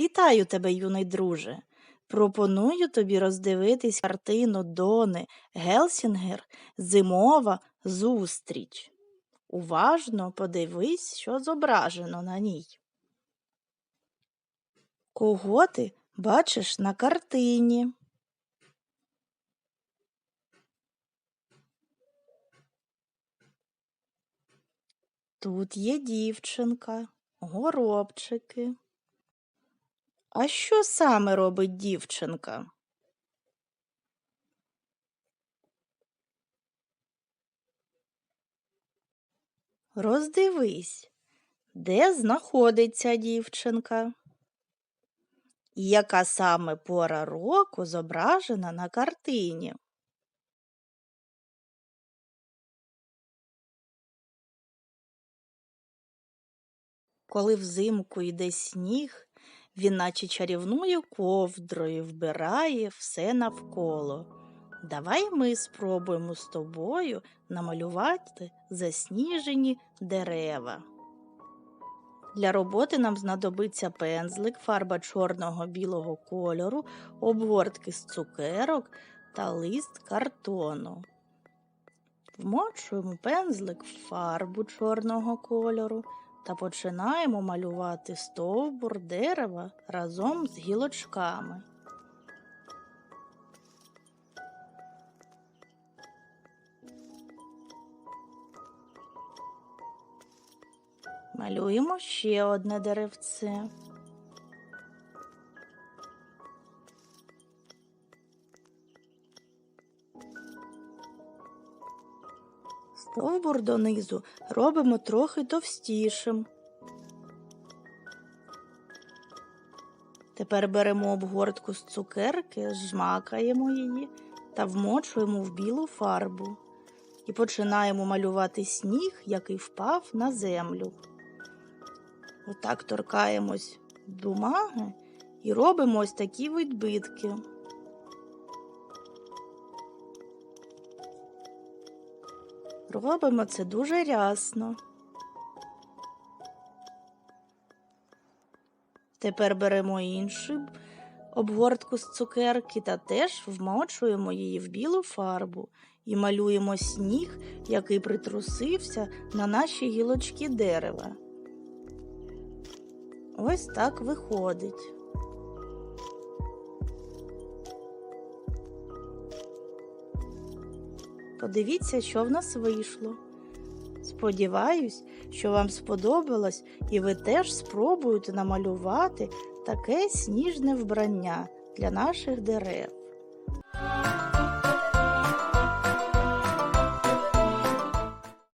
Вітаю тебе, юний друже. Пропоную тобі роздивитись картину Дони Гелсінгер Зимова зустріч. Уважно подивись, що зображено на ній. Кого ти бачиш на картині? Тут є дівчинка, горобчики. А що саме робить дівчинка? Роздивись, де знаходиться дівчинка? І яка саме пора року зображена на картині? Коли взимку йде сніг, він наче чарівною ковдрою вбирає все навколо. Давай ми спробуємо з тобою намалювати засніжені дерева. Для роботи нам знадобиться пензлик, фарба чорного білого кольору, обгортки з цукерок та лист картону. Вмочуємо пензлик в фарбу чорного кольору та починаємо малювати стовбур дерева разом з гілочками. Малюємо ще одне деревце. Стовбур донизу робимо трохи товстішим. Тепер беремо обгортку з цукерки, зжмакаємо її та вмочуємо в білу фарбу і починаємо малювати сніг, який впав на землю. Отак торкаємось бумаги і робимо ось такі відбитки. Робимо це дуже рясно. Тепер беремо іншу обгортку з цукерки та теж вмочуємо її в білу фарбу і малюємо сніг, який притрусився на наші гілочки дерева. Ось так виходить. Подивіться, що в нас вийшло. Сподіваюсь, що вам сподобалось і ви теж спробуєте намалювати таке сніжне вбрання для наших дерев.